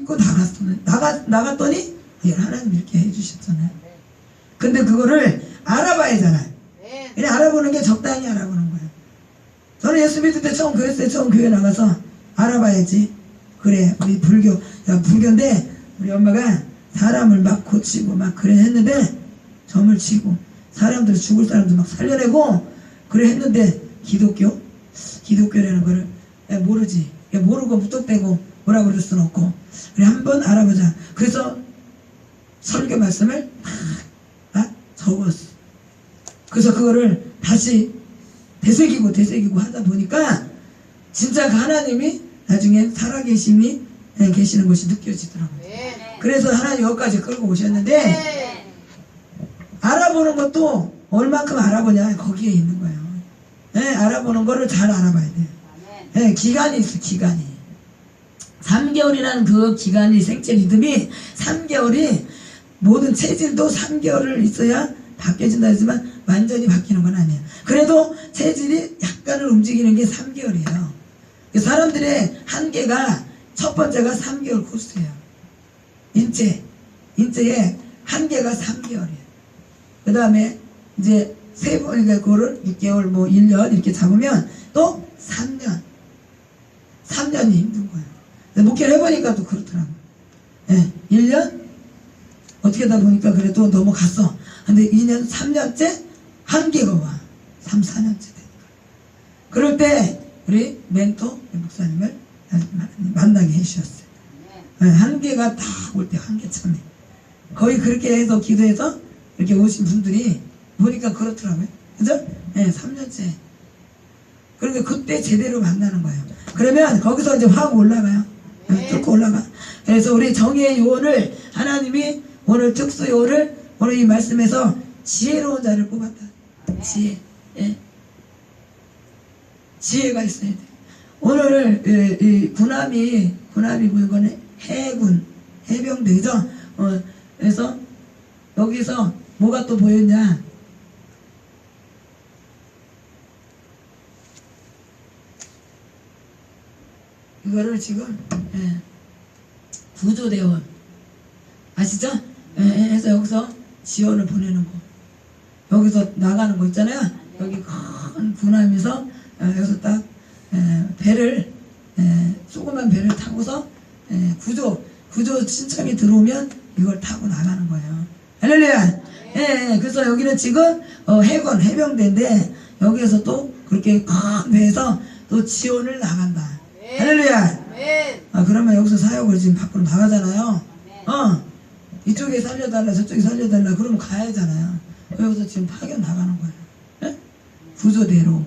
입고 나갔어. 나가, 나갔더니, 예, 하나님 이렇게 해주셨잖아요. 근데 그거를 알아봐야 하잖아요. 네. 그냥 알아보는 게 적당히 알아보는 거예요. 저는 예수 믿을 때 처음 때 처음 교회 나가서 알아봐야지. 그래, 우리 불교, 야, 불교인데, 우리 엄마가 사람을 막 고치고 막 그래 했는데, 점을 치고, 사람들 죽을 사람도 막 살려내고, 그래 했는데, 기독교? 기독교라는 거를 야, 모르지. 야, 모르고 무턱대고 뭐라 그럴 수는 없고, 그래, 한번 알아보자. 그래서 설교 말씀을 다 아, 적었어. 그래서 그거를 다시 되새기고 되새기고 하다 보니까 진짜 그 하나님이 나중에 살아계심이 예, 계시는 것이 느껴지더라고요. 네. 그래서 하나님 여기까지 끌고 오셨는데 네. 알아보는 것도 얼만큼 알아보냐 거기에 있는 거예요. 예, 알아보는 거를 잘 알아봐야 돼요. 예, 기간이 있어 기간이. 3개월이라는 그 기간이 생체 리듬이 3개월이 모든 체질도 3개월을 있어야 바뀌어진다 했지만 완전히 바뀌는 건 아니에요. 그래도 체질이 약간을 움직이는 게 3개월이에요. 사람들의 한계가 첫 번째가 3개월 코스예요. 인체, 인체의 한계가 3개월이에요. 그 다음에 이제 세 번, 그러니까 그거를 6개월, 뭐 1년 이렇게 잡으면 또 3년. 3년이 힘든 거예요. 목회를 해보니까 또 그렇더라고요. 예, 1년? 어떻게 하다 보니까 그래도 넘어갔어. 근데 2년, 3년째 한계가 와. 3, 4년째 되니까. 그럴 때 우리 멘토 목사님을 만나게 해주셨어요. 예, 한계가 다 올 때 한계 참에. 거의 그렇게 해서 기도해서 이렇게 오신 분들이 보니까 그렇더라고요. 그죠? 예, 3년째. 그러니까 그때 제대로 만나는 거예요. 그러면 거기서 이제 확 올라가요. 예, 뚫고 올라가. 그래서 우리 정의의 요원을 하나님이 오늘 특수 요원을 오늘 이 말씀에서 지혜로운 자를 뽑았다. 지혜. 예. 지혜가 있어야 돼. 오늘 이, 이 군함이 군함이고 이거는 해군 해병대죠. 어, 그래서 여기서 뭐가 또 보였냐? 이거를 지금 예, 구조대원 아시죠? 예, 예, 해서 여기서 지원을 보내는 거. 여기서 나가는 거 있잖아요. 여기 큰 군함에서 어, 여기서 딱 에, 배를 에, 조그만 배를 타고서 에, 구조 구조 신청이 들어오면 이걸 타고 나가는 거예요. 할렐루야. 예, 예, 그래서 여기는 지금 어, 해군 해병대인데 여기에서 또 그렇게 큰 배에서 또 지원을 나간다. 할렐루야. 네. 아 그러면 여기서 사역을 지금 밖으로 나가잖아요. 어 이쪽에 살려달라 저쪽에 살려달라 그러면 가야 하잖아요. 여기서 지금 파견 나가는 거예요. 예? 구조대로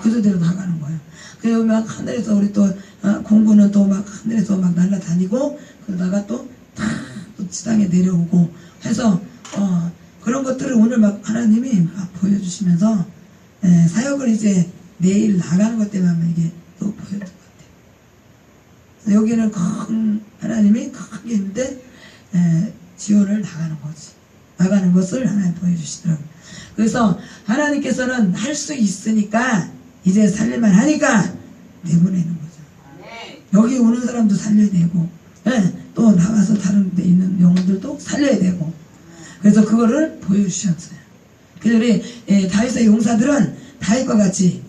구조대로 나가는 거예요. 그래서 막 하늘에서 우리 또 어, 공군은 또 막 하늘에서 막 날아다니고 그러다가 또다또 지상에 내려오고 해서 어 그런 것들을 오늘 막 하나님이 막 보여주시면서 예, 사역을 이제 내일 나가는 것 때문에 이게 또 같아요. 여기는 큰 하나님이 큰게 있는데 에, 지원을 나가는 거지. 나가는 것을 하나님 보여주시더라고요. 그래서 하나님께서는 할 수 있으니까 이제 살릴만 하니까 내보내는 거죠. 네. 여기 오는 사람도 살려야 되고 예, 또 나가서 다른 데 있는 영혼들도 살려야 되고 그래서 그거를 보여주셨어요. 우리 예, 다윗의 용사들은 다윗과 같이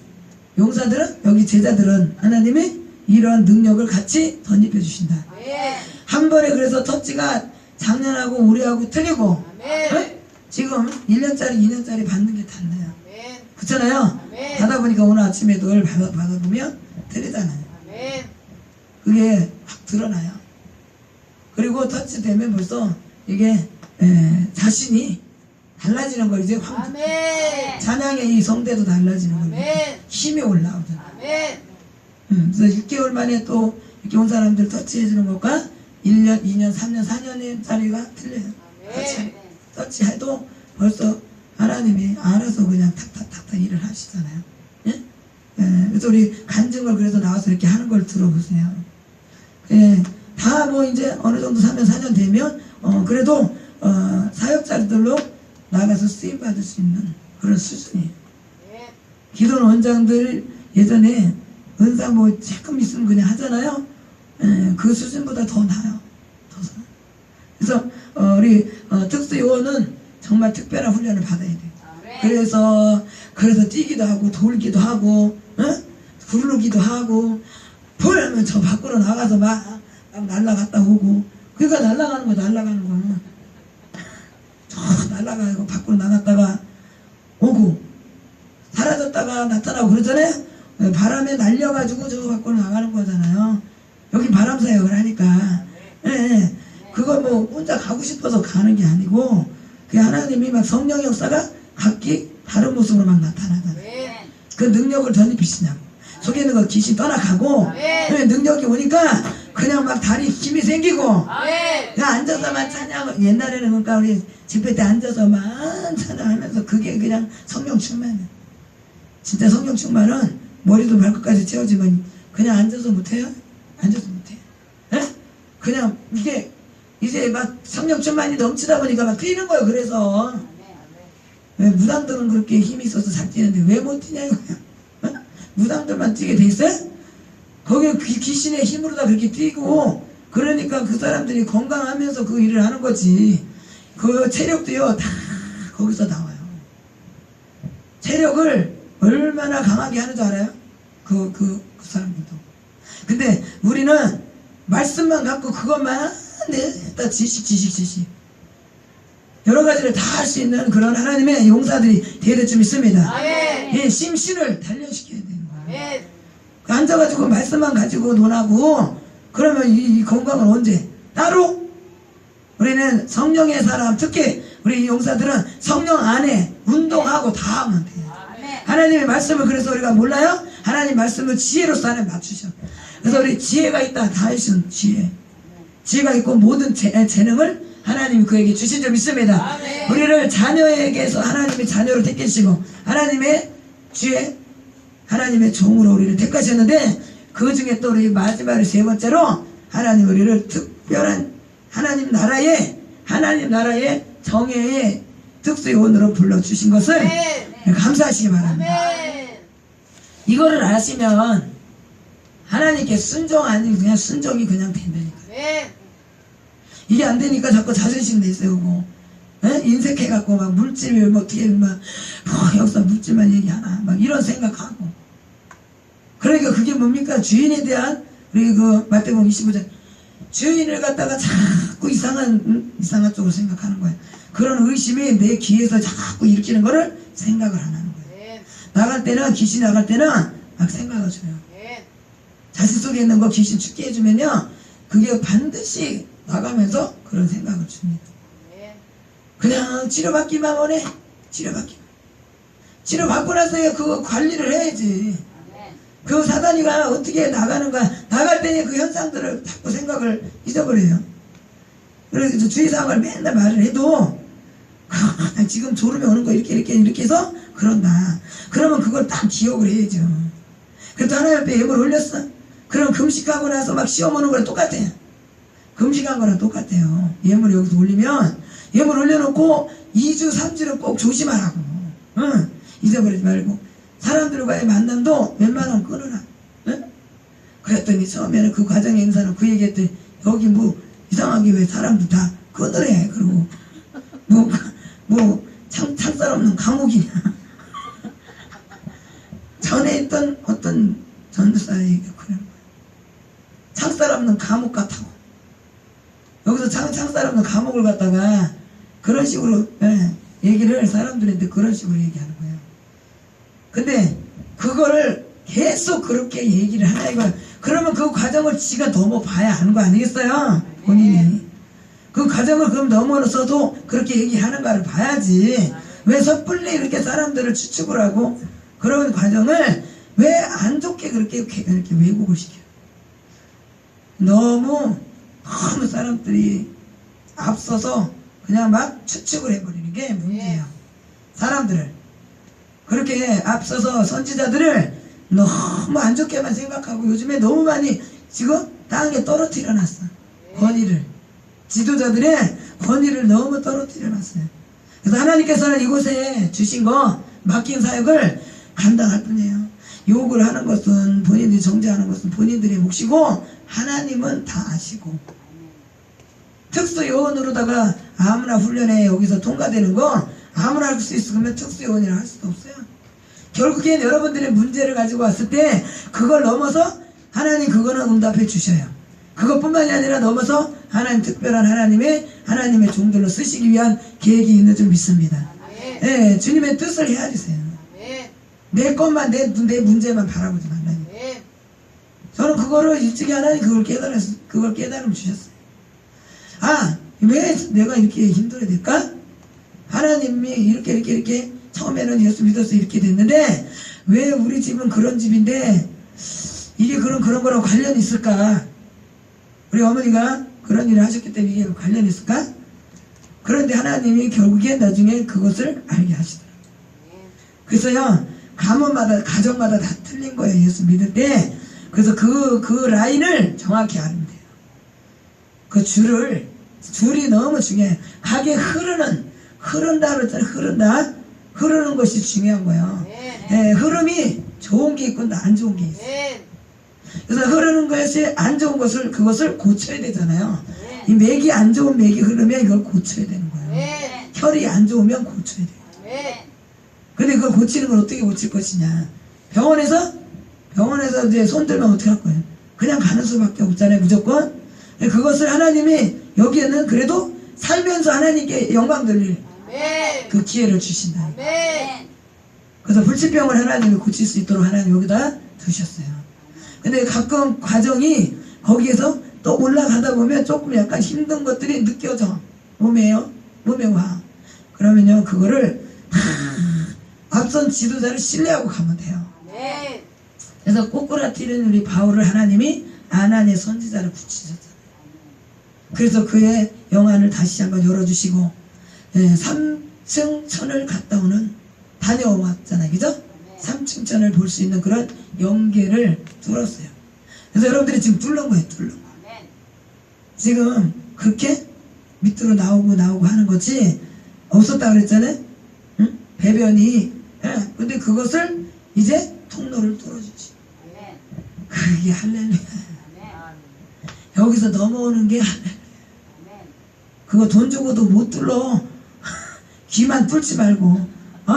용사들은 여기 제자들은 하나님이 이러한 능력을 같이 덧입혀 주신다. 네. 한 번에 그래서 터치가 작년하고 올해하고 틀리고 네. 어? 지금 1년짜리 2년짜리 받는 게 달라요. 네. 그렇잖아요. 네. 받아 보니까 오늘 아침에도 을 받아 받아 보면 틀리잖아요. 네. 그게 확 드러나요. 그리고 터치되면 벌써 이게 에, 자신이 달라지는 걸 이제 확 아멘. 찬양의 이 성대도 달라지는. 아멘. 힘이 올라오잖아요. 아멘. 음, 그래서 6개월 만에 또 이렇게 온 사람들 터치해주는 것과 1년, 2년, 3년, 4년짜리가 틀려요. 터치, 아멘. 터치해도 벌써 하나님이 알아서 그냥 탁탁탁탁 일을 하시잖아요. 예? 예, 그래서 우리 간증을 그래서 나와서 이렇게 하는 걸 들어보세요. 예, 다 뭐 이제 어느 정도 3년, 4년 되면, 어, 그래도, 어, 사역자들로 나가서 쓰임받을 수 있는 그런 수준이에요. 네. 기존 원장들 예전에 은사 뭐 조금 있으면 그냥 하잖아요. 예, 그 수준보다 더 나아요. 그래서 어, 우리 어, 특수요원은 정말 특별한 훈련을 받아야 돼요. 그래서 그래서 뛰기도 하고 돌기도 하고 어? 부르기도 하고 보려면 저 밖으로 나가서 막, 막 날아갔다 오고 그러니까 날아가는 거 날아가는 거. 저 날아가고 밖으로 나갔다가 오고 사라졌다가 나타나고 그러잖아요. 바람에 날려가지고 저 밖으로 나가는 거잖아요. 여기 바람 사역을 하니까. 예, 예. 그거 뭐 혼자 가고 싶어서 가는 게 아니고 그 하나님이 막 성령 역사가 각기 다른 모습으로 막 나타나잖아요. 아멘. 그 능력을 덧입히시냐고. 속에 있는 거 귀신 떠나가고 네. 그 능력이 오니까 그냥 막 다리 힘이 생기고. 그냥 앉아서만 찬양 옛날에는 그러니까 우리 집회 때 앉아서만 찬양하면서 그게 그냥 성령 충만이야 진짜 성령 충만은 머리도 발끝까지 채워지면 그냥 앉아서 못해요? 앉아서 못해 예? 그냥 이게 이제 막 성령 충만이 넘치다 보니까 막 뛰는 거예요 그래서 왜 무당들은 그렇게 힘이 있어서 잘 뛰는데 왜 못 뛰냐 이거야 어? 무당들만 뛰게 돼 있어요? 거기 귀, 귀신의 힘으로 다 그렇게 뛰고 그러니까 그 사람들이 건강하면서 그 일을 하는 거지 그 체력도요 다 거기서 나와요 체력을 얼마나 강하게 하는 줄 알아요? 그, 그, 그 사람들도 근데 우리는 말씀만 갖고 그것만 내다 지식 지식 지식 여러 가지를 다 할 수 있는 그런 하나님의 용사들이 대대쯤 있습니다 아멘. 예, 심신을 단련시켜야 되는 아멘. 앉아가지고 말씀만 가지고 논하고 그러면 이, 이 건강은 언제? 따로 우리는 성령의 사람 특히 우리 이 용사들은 성령 안에 운동하고 다 하면 돼요 아멘. 하나님의 말씀을 그래서 우리가 몰라요? 하나님 말씀을 지혜로서 하나님 맞추셔 그래서 우리 지혜가 있다 다 하신 지혜 지혜가 있고 모든 재, 재능을 하나님이 그에게 주신 점 있습니다 아멘. 우리를 자녀에게서 하나님의 자녀로 택하시고 하나님의 주의 하나님의 종으로 우리를 택하셨는데 그 중에 또 우리 마지막으로 세 번째로 하나님 우리를 특별한 하나님 나라의 하나님 나라의 정예의 특수요원으로 불러주신 것을 아멘. 감사하시기 바랍니다. 아멘. 이거를 아시면 하나님께 순종 아니 그냥 순종이 그냥 된다니까. 아멘. 이게 안 되니까 자꾸 자존심 내세우고 에? 인색해갖고 막 물질 뭐 어떻게 막 뭐, 역사 물질만 얘기하나 막 이런 생각하고 그러니까 그게 뭡니까 주인에 대한 우리 그 마태복음 25장 주인을 갖다가 자꾸 이상한 응? 이상한 쪽으로 생각하는 거야 그런 의심이 내 귀에서 자꾸 일으키는 거를 생각을 안 하는. 나갈 때는 귀신 나갈 때는 막 생각을 줘요 아멘. 자식 속에 있는 거 귀신 죽게 해주면요 그게 반드시 나가면서 그런 생각을 줍니다 아멘. 그냥 치료받기만 원해 치료받기만 치료받고 나서야 그거 관리를 해야지 아멘. 그 사단이가 어떻게 나가는 가 나갈 때는 그 현상들을 자꾸 생각을 잊어버려요 그래서 주의사항을 맨날 말을 해도 지금 졸음이 오는 거 이렇게 이렇게 이렇게 해서 그런다. 그러면 그걸 딱 기억을 해야죠. 그래도 하나님 앞에 예물 올렸어. 그럼 금식하고 나서 막 시험 오는 거랑 똑같아요 금식한 거랑 똑같아요. 예물 여기서 올리면 예물 올려놓고 2주 3주를 꼭 조심하라고. 응. 잊어버리지 말고. 사람들과의 만남도 웬만하면 끊어라. 응? 그랬더니 처음에는 그 있는 사람 그 얘기했더니 여기 뭐 이상하게 왜 사람들 다 끊으래? 그러고. 뭐, 뭐, 창, 창살 없는 감옥이냐. 전에 있던 어떤 전도사에게 그러는 거예요. 없는 감옥 같다고. 여기서 창, 창살 없는 감옥을 갖다가 그런 식으로, 예, 얘기를 사람들한테 그런 식으로 얘기하는 거예요. 근데 그거를 계속 그렇게 얘기를 하냐 이거야. 그러면 그 과정을 지가 넘어봐야 하는 거 아니겠어요? 본인이. 그 과정을 그럼 넘어서도 그렇게 얘기하는가를 봐야지. 왜 섣불리 이렇게 사람들을 추측을 하고 그런 과정을 왜 안 좋게 그렇게 이렇게 왜곡을 시켜요? 너무 너무 사람들이 앞서서 그냥 막 추측을 해버리는 게 문제예요. 사람들을 그렇게 앞서서 선지자들을 너무 안 좋게만 생각하고 요즘에 너무 많이 지금 땅에 떨어뜨려 놨어. 권위를. 지도자들의 권위를 너무 떨어뜨려 놨어요. 그래서 하나님께서는 이곳에 주신 거, 맡긴 사역을 감당할 뿐이에요. 욕을 하는 것은 본인들이 정죄하는 것은 본인들의 몫이고 하나님은 다 아시고 특수 요원으로다가 아무나 훈련에 여기서 통과되는 거 아무나 할 수 있으면 특수 요원이라 할 수도 없어요. 결국엔 여러분들의 문제를 가지고 왔을 때 그걸 넘어서 하나님 그거는 응답해 주셔요. 그것뿐만이 아니라 넘어서 하나님 특별한 하나님의 하나님의 종들로 쓰시기 위한 계획이 있는 줄 믿습니다. 예, 주님의 뜻을 헤아리세요. 아멘. 내 것만 내, 내 문제만 바라보지 말라니. 저는 그거를 일찍이 하나님 그걸 깨달았 그걸 깨달음 주셨어요. 아, 왜 내가 이렇게 힘들어야 될까? 하나님이 이렇게 이렇게 이렇게 처음에는 예수 믿어서 이렇게 됐는데 왜 우리 집은 그런 집인데 이게 그런 그런 거랑 관련이 있을까? 우리 어머니가 그런 일을 하셨기 때문에 이게 관련이 있을까? 그런데 하나님이 결국에 나중에 그것을 알게 하시더라고요. 그래서요, 가문마다, 가정마다 다 틀린 거예요. 예수 믿을 때. 그래서 그, 그 라인을 정확히 알면 돼요. 그 줄을, 줄이 너무 중요해요. 가게 흐르는, 흐른다. 흐른다. 흐르는 것이 중요한 거예요. 아멘. 예, 흐름이 좋은 게 있고 안 좋은 게 있어요. 아멘. 그래서 흐르는 것이 안 좋은 것을, 그것을 고쳐야 되잖아요. 아멘. 이 맥이 안 좋은 맥이 흐르면 이걸 고쳐야 되는 거예요. 아멘. 혈이 안 좋으면 고쳐야 돼요. 아멘. 근데 그걸 고치는 걸 어떻게 고칠 것이냐. 병원에서, 병원에서 이제 손 들면 어떻게 할 거예요? 그냥 가는 수밖에 없잖아요, 무조건. 그것을 하나님이 여기에는 그래도 살면서 하나님께 영광 돌릴. 그 기회를 주신다. 그래서 불치병을 하나님이 고칠 수 있도록 하나님 여기다 두셨어요. 근데 가끔 과정이 거기에서 또 올라가다 보면 조금 약간 힘든 것들이 느껴져. 몸에요. 몸에 와. 그러면요, 그거를 다 앞선 지도자를 신뢰하고 가면 돼요. 아멘. 그래서 꼬꾸라티는 우리 바울을 하나님이 아난의 선지자를 붙이셨잖아요. 그래서 그의 영안을 다시 한번 열어주시고, 예, 3층 천을 갔다 오는, 다녀왔잖아요. 그죠? 3층 천을 볼 수 있는 그런 연계를 뚫었어요. 그래서 여러분들이 지금 뚫는 거예요, 뚫는 거. 지금 그렇게 밑으로 나오고 나오고 하는 거지, 없었다 그랬잖아요? 응? 배변이. 예, 근데 그것을 이제 통로를 뚫어주지. 그게 할렐루야. 여기서 넘어오는 게. 그거 돈 주고도 못 뚫어. 귀만 뚫지 말고, 어?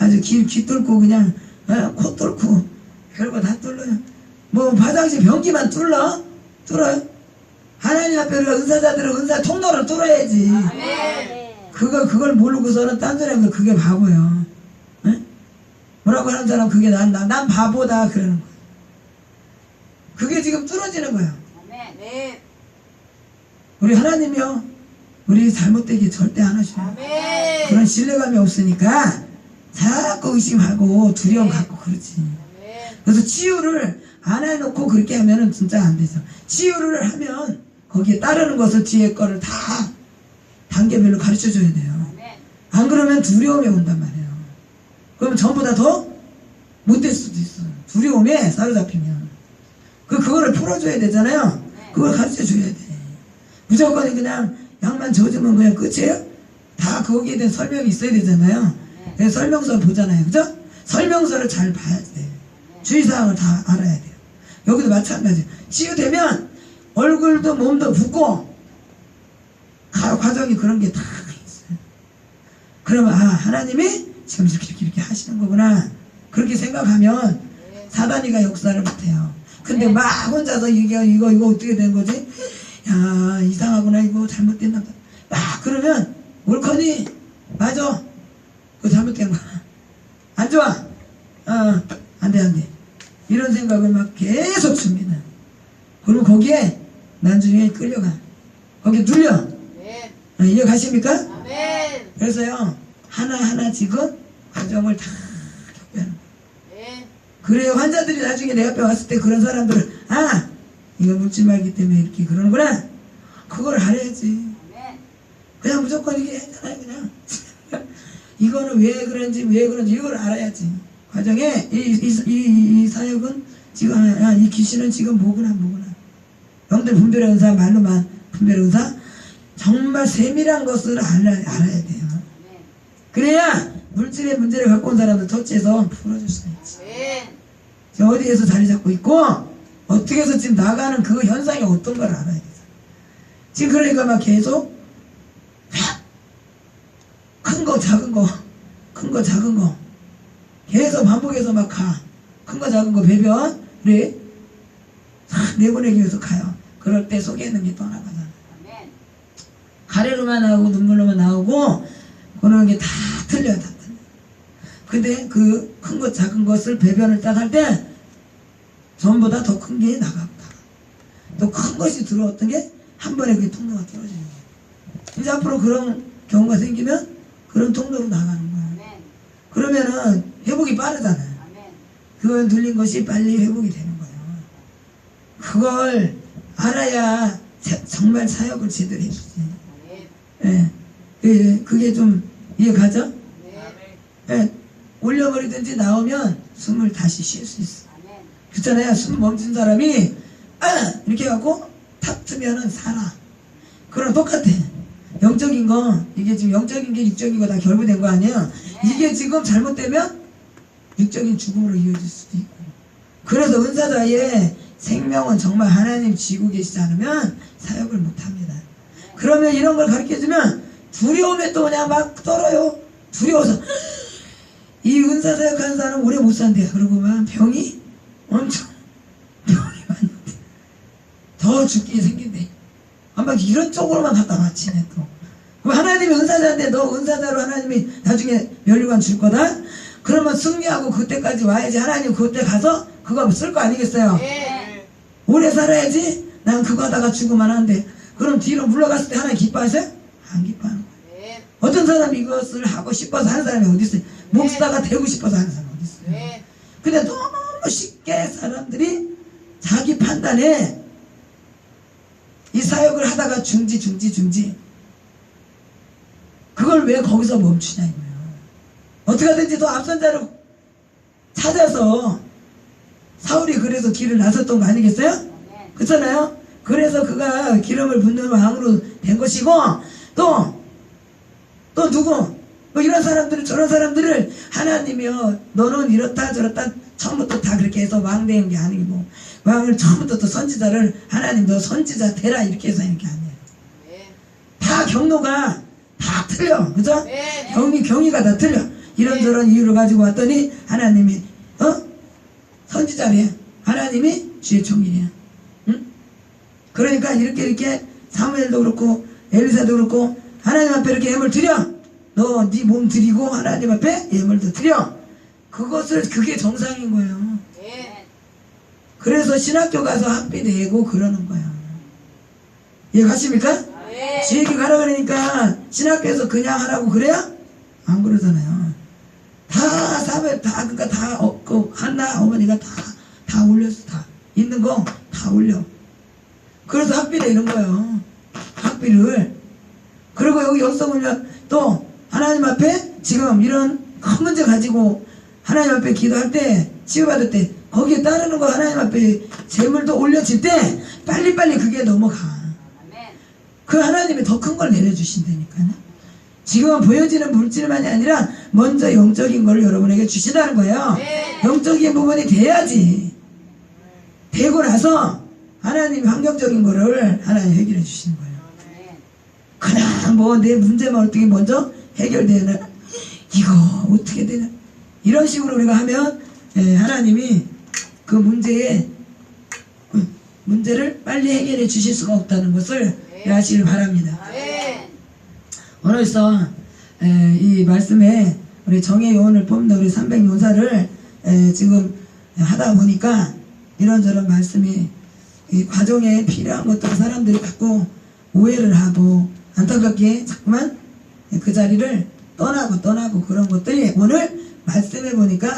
아주 귀, 귀 뚫고 그냥, 어? 코 뚫고, 별거 다 뚫어요. 뭐, 화장실 변기만 뚫어? 뚫어요? 하나님 앞에 우리가 은사자들은 은사 통로를 뚫어야지. 아멘. 그거, 그걸 모르고서는 딴 소리 하면 그게 바보야. 응? 뭐라고 하는 사람 그게 난, 난, 난 바보다. 그러는 거야. 그게 지금 뚫어지는 거야. 아멘. 우리 하나님이요. 우리 잘못되기 절대 안. 아멘. 그런 신뢰감이 없으니까 자꾸 의심하고 두려움 갖고 그러지. 아멘. 그래서 치유를 안 해놓고 그렇게 하면은 진짜 안 되죠. 치유를 하면 거기에 따르는 것을 뒤에 거를 다 단계별로 가르쳐 줘야 돼요. 아멘. 안 그러면 두려움이 온단 말이에요. 그러면 전보다 더 못 될 수도 있어요. 두려움에 사로잡히면. 그, 그거를 풀어줘야 되잖아요. 그걸 가르쳐 줘야 돼. 무조건 그냥 양만 져주면 그냥 끝이에요? 다 거기에 대한 설명이 있어야 되잖아요. 그래서 설명서를 보잖아요. 그죠? 설명서를 잘 봐야 돼. 주의사항을 다 알아야 돼요. 여기도 마찬가지예요. 치유되면 얼굴도 몸도 붓고 가- 과정이 그런 게 다 있어요. 그러면 아 하나님이 지금 이렇게 이렇게, 하시는 거구나 그렇게 생각하면 사단이가 역사를 못해요. 근데 막 혼자서 이게 이거 이거 어떻게 된 거지? 야 이상하구나 이거 잘못됐나 보다. 막 그러면 옳거니 맞아 잘못된 거야. 안 좋아. 어 안 돼 안 돼 이런 생각을 막 계속 줍니다. 그러면 거기에 나중에 끌려가. 거기에 눌려. 아멘. 어, 이해 가십니까? 아멘. 그래서요 하나하나 지금 과정을 다 겪는 아멘. 그래요 환자들이 나중에 내 앞에 왔을 때 그런 사람들은 아 이거 물질말기 때문에 이렇게 그러는구나 그걸 알아야지. 그냥 무조건 이게 했잖아요 그냥 이거는 왜 그런지 왜 그런지 이걸 알아야지 과정에 이, 이, 이, 이 사역은 지금 아, 이 귀신은 지금 뭐구나 뭐구나 영들 분별의 은사 말로만 분별의 은사 정말 세밀한 것을 알아, 알아야 돼요. 그래야 물질의 문제를 갖고 온 사람들 터치해서 풀어줄 수 있지. 지금 어디에서 자리 잡고 있고 어떻게 해서 지금 나가는 그 현상이 어떤 걸 알아야 돼. 지금 그러니까 막 계속 큰 거 작은 거 큰 거 작은 거 계속 반복해서 막 가. 큰 거 작은 거 배변 그래 싹 내보내기 위해서 가요. 그럴 때 속에 있는 게 떠나가잖아. 가래로만 나오고 눈물로만 나오고 그런 게 다 틀려요, 다 틀려. 근데 그 큰 것 작은 것을 배변을 딱 할 때 전보다 더 큰 게 나가고 또큰 것이 들어왔던 게 한 번에 그 통로가 떨어지는 거예요. 이제 앞으로 그런 경우가 생기면 그런 통로로 나가는 거예요. 아멘. 그러면은 회복이 빠르잖아요. 아멘. 그걸 눌린 것이 빨리 회복이 되는 거예요. 그걸 알아야 자- 정말 사역을 제대로 해주지. 예. 예, 그게 좀 이해 가죠? 네. 예. 올려버리든지 나오면 숨을 다시 쉴 수 있어. 아멘. 그렇잖아요. 숨 멈춘 사람이, 아! 이렇게 해갖고 탁 트면은 살아. 그럼 똑같아. 영적인 거, 이게 지금 영적인 게 육적인 거 다 결부된 거 아니에요? 이게 지금 잘못되면 육적인 죽음으로 이어질 수도 있고. 그래서 은사자의 생명은 정말 하나님 쥐고 계시지 않으면 사역을 못 합니다. 그러면 이런 걸 가르쳐주면 두려움에 또 그냥 막 떨어요. 두려워서 이 은사 사역하는 사람 오래 못 산대요. 그러고만 병이 엄청 병이 많은데 더 죽게 생긴대. 아마 이런 쪽으로만 갖다 맞히네 또. 그럼 하나님이 은사자인데 너 은사자로 하나님이 나중에 멸류관 줄 거다? 그러면 승리하고 그때까지 와야지 하나님 그때 가서 그거 쓸 거 아니겠어요? 네. 오래 살아야지 난 그거 하다가 죽으면 안 돼. 그럼 뒤로 물러갔을 때 하나님 기뻐하세요? 안 기뻐하는 거예요. 네. 어떤 사람이 이것을 하고 싶어서 하는 사람이 어디 있어요? 목사가 되고 싶어서 하는 사람이 어디 있어요? 네. 근데 너무 쉽게 사람들이 자기 판단에 이 사역을 하다가 중지 중지 중지 그걸 왜 거기서 멈추냐 이거예요. 어떻게 하든지 더 앞선 자를 찾아서 사울이 그래서 길을 나섰던 거 아니겠어요? 그렇잖아요? 그래서 그가 기름을 붓는 왕으로 된 것이고 또 또 누구 뭐 이런 사람들을 저런 사람들을 하나님이여 너는 이렇다 저렇다 처음부터 다 그렇게 해서 왕된게 아니고 왕을 처음부터 또 선지자를 하나님 너 선지자 되라 이렇게 해서 하는 게 아니에요 네. 다 경로가 다 틀려 그죠? 네. 경위 경위가 다 틀려 이런저런 이유를 가지고 왔더니 하나님이 어 선지자래 하나님이 주의 종이래 응? 그러니까 이렇게 이렇게 사무엘도 그렇고 엘리사도 그렇고 하나님 앞에 이렇게 예물 드려 너 네 몸 드리고 하나님 앞에 예물도 드려 그것을 그게 정상인 거예요 네. 그래서 신학교 가서 학비 내고 그러는 거야 이해 가십니까? 네. 지 얘기 가라 그러니까 신학교에서 그냥 하라고 그래요? 안 그러잖아요. 다 사회 다 그러니까 다 어, 그 한나 어머니가 다 다 올렸어 다 있는 거 다 올려. 그래서 학비를 이런 거예요. 학비를 그리고 여기 역성을면 또 하나님 앞에 지금 이런 큰 문제 가지고 하나님 앞에 기도할 때 치유받을 때 거기에 따르는 거 하나님 앞에 재물도 올려질 때 빨리빨리 그게 넘어가. 그 하나님이 더 큰 걸 내려주신다니까요. 지금은 보여지는 물질만이 아니라 먼저 영적인 걸 여러분에게 주시다는 거예요. 네. 영적인 부분이 돼야지. 되고 나서 하나님 환경적인 거를 하나님 해결해 주시는 거예요. 그냥 뭐 내 문제만 어떻게 먼저 해결되나 이거 어떻게 되나 이런 식으로 우리가 하면 예, 하나님이 그 문제에 그 문제를 빨리 해결해 주실 수가 없다는 것을 아시길 바랍니다. 아멘. 오늘서 에, 이 말씀에 우리 정의 요원을 뽑는 우리 300요사를 지금 하다 보니까 이런저런 말씀이 이 과정에 필요한 것들을 사람들이 갖고 오해를 하고 안타깝게 자꾸만 그 자리를 떠나고 떠나고 그런 것들이 오늘 말씀해 보니까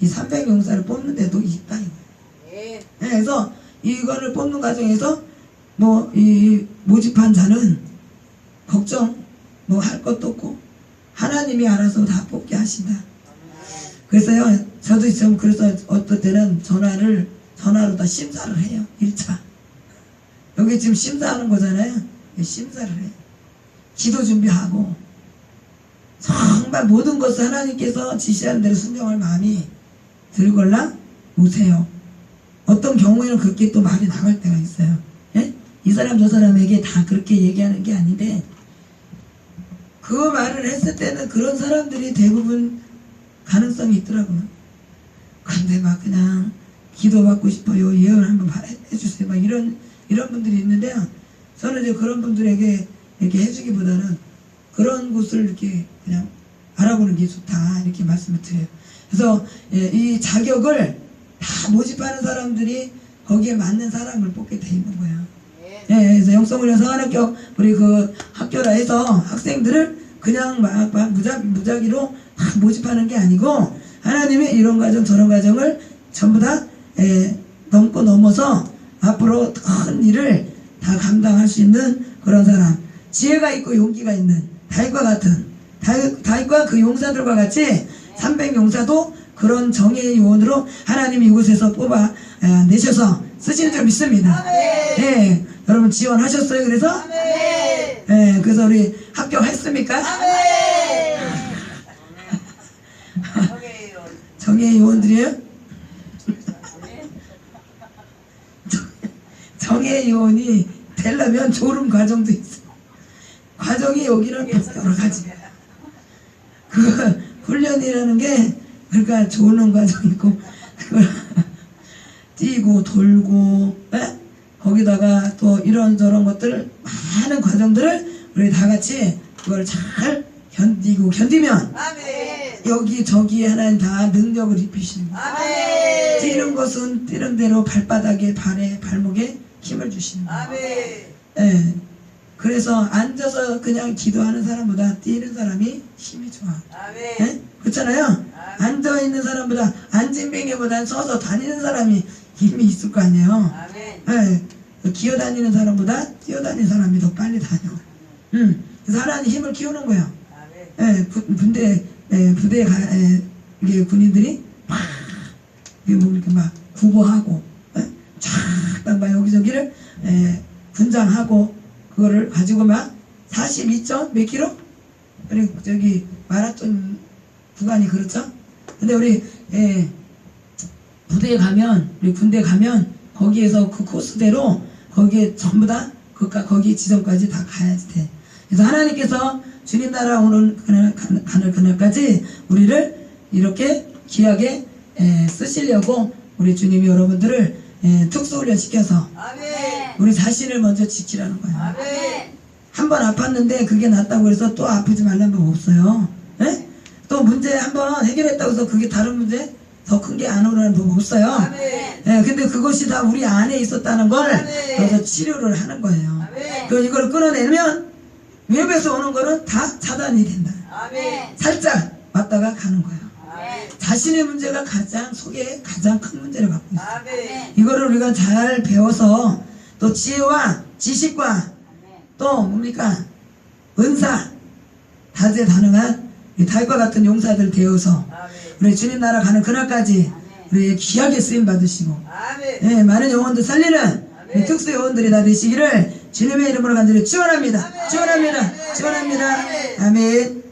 이 300용사를 뽑는데도 있다 이거예요. 네. 네, 그래서 이거를 뽑는 과정에서 뭐 이 모집한 자는 걱정 뭐 할 것도 없고 하나님이 알아서 다 뽑게 하신다. 그래서요 저도 좀 그래서 어떨 때는 전화를 전화로 다 심사를 해요 1차 여기 지금 심사하는 거잖아요 심사를 해 기도 준비하고 정말 모든 것을 하나님께서 지시하는 대로 순종할 마음이 들걸라 못해요 어떤 경우에는 그렇게 또 말이 나갈 때가 있어요. 예? 이 사람 저 사람에게 다 그렇게 얘기하는 게 아닌데 그 말을 했을 때는 그런 사람들이 대부분 가능성이 있더라고요. 근데 막 그냥 기도받고 싶어요. 예언 한번 봐- 해주세요. 막 이런 이런 분들이 있는데요. 저는 이제 그런 분들에게 이렇게 해주기보다는 그런 곳을 이렇게 그냥 알아보는 게 좋다 이렇게 말씀을 드려요. 그래서 예, 이 자격을 다 모집하는 사람들이 거기에 맞는 사람을 뽑게 돼 있는 거예요. 예. 예, 그래서 영성훈련 성안학교 우리 그 학교라 해서 학생들을 그냥 막, 막 무작, 무작위로 막 모집하는 게 아니고 하나님이 이런 과정 저런 과정을 전부 다 예, 넘고 넘어서 앞으로 큰 일을 다 감당할 수 있는 그런 사람 지혜가 있고 용기가 있는 다윗과 같은 다윗, 다윗과 그 용사들과 같이 300 용사도 그런 정의의 요원으로 하나님이 이곳에서 뽑아 아, 내셔서 쓰신 줄 믿습니다. 예, 여러분 지원하셨어요. 그래서. 예, 그래서 우리 합격했습니까? 정의의 요원들이에요? 정의의 요원이 되려면 졸음 과정도 있어. 과정이 여기는 여러 가지. 그 훈련이라는 게 그러니까 조는 과정 있고 그걸 뛰고 돌고 에? 거기다가 또 이런저런 것들 많은 과정들을 우리 다 같이 그걸 잘 견디고 견디면 아멘. 여기 저기 하나님 다 능력을 입히시는 거예요. 아멘. 뛰는 것은 뛰는 대로 발바닥에 발에 발목에 힘을 주시는 거예요. 아멘. 예. 그래서 앉아서 그냥 기도하는 사람보다 뛰는 사람이 힘이 좋아. 아멘. 예? 그렇잖아요. 앉아 있는 사람보다 앉은 뱅이보다 서서 다니는 사람이 힘이 있을 거 아니에요. 아멘. 예. 기어 다니는 사람보다 뛰어 다니는 사람이 더 빨리 다녀. 음. 그래서 하나님 힘을 키우는 거예요. 아멘. 예, 부, 군대, 예, 부대에 가, 예, 이게 군인들이 막, 이게 뭐 이렇게 막 구보하고, 예, 쫙, 막 여기저기를, 예, 분장하고, 그거를 가지고 막 42점 몇 킬로? 그리고 저기 마라톤 구간이 그렇죠? 근데 우리, 예, 부대에 가면, 우리 군대 가면, 거기에서 그 코스대로, 거기에 전부 다, 그까 거기 지점까지 다 가야지 돼. 그래서 하나님께서 주님 나라 오는 그날, 가는 그날까지 우리를 이렇게 귀하게 에, 쓰시려고 우리 주님이 여러분들을 에, 특수훈련 시켜서 아멘. 우리 자신을 먼저 지키라는 거예요. 아멘. 한 번 아팠는데 그게 낫다고 해서 또 아프지 말라는 법 없어요. 예? 또 문제 한 번 해결했다고 해서 그게 다른 문제 더 큰 게 안 오라는 법 없어요. 아멘. 예, 근데 그것이 다 우리 안에 있었다는 걸. 그래서 치료를 하는 거예요. 그 이걸 끊어내면 외부에서 오는 거는 다 차단이 된다. 아멘. 살짝 왔다가 가는 거예요. 자신의 문제가 가장 속에 가장 큰 문제를 갖고 있어요. 아멘. 이거를 우리가 잘 배워서 또 지혜와 지식과 또 뭡니까 은사 다재다능한 이 달과 같은 용사들 되어서. 우리 주님 나라 가는 그날까지 우리 귀하게 쓰임 받으시고. 예, 많은 영혼들 살리는. 특수 영혼들이 다 되시기를 주님의 이름으로 간절히 축원합니다. 축원합니다. 축원합니다. 아멘.